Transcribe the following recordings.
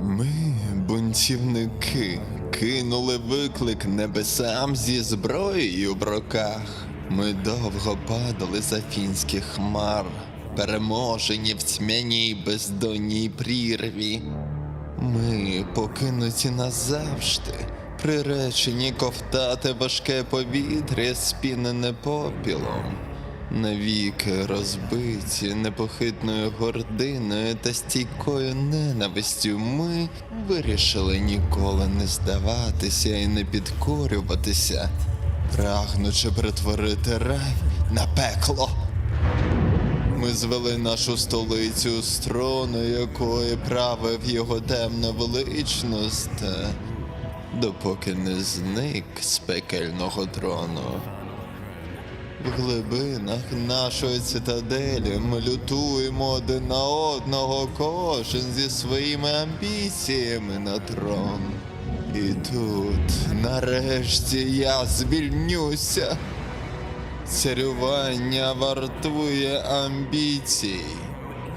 Ми, бунтівники, кинули виклик небесам зі зброєю в руках. Ми довго падали за фінських хмар, переможені в тьмяній бездонній прірві. Ми покинуті назавжди, приречені ковтати важке повітря, спінене попілом. Навіки розбиті непохитною гординою та стійкою ненавистю, ми вирішили ніколи не здаватися і не підкорюватися, прагнучи перетворити рай на пекло. Ми звели нашу столицю з трону, якої правив його темна величність, допоки не зник з пекельного трону. В глибинах нашої цитаделі ми лютуємо один на одного, кожен зі своїми амбіціями на трон. І тут, нарешті, я звільнюся. Царювання вартує амбіцій.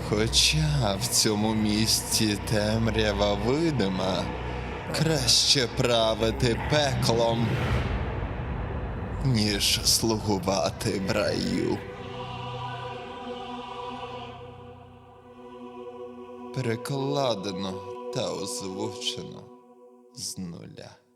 Хоча в цьому місті темрява видима, краще правити пеклом, ніж слугувати в раю. Перекладено та озвучено з нуля.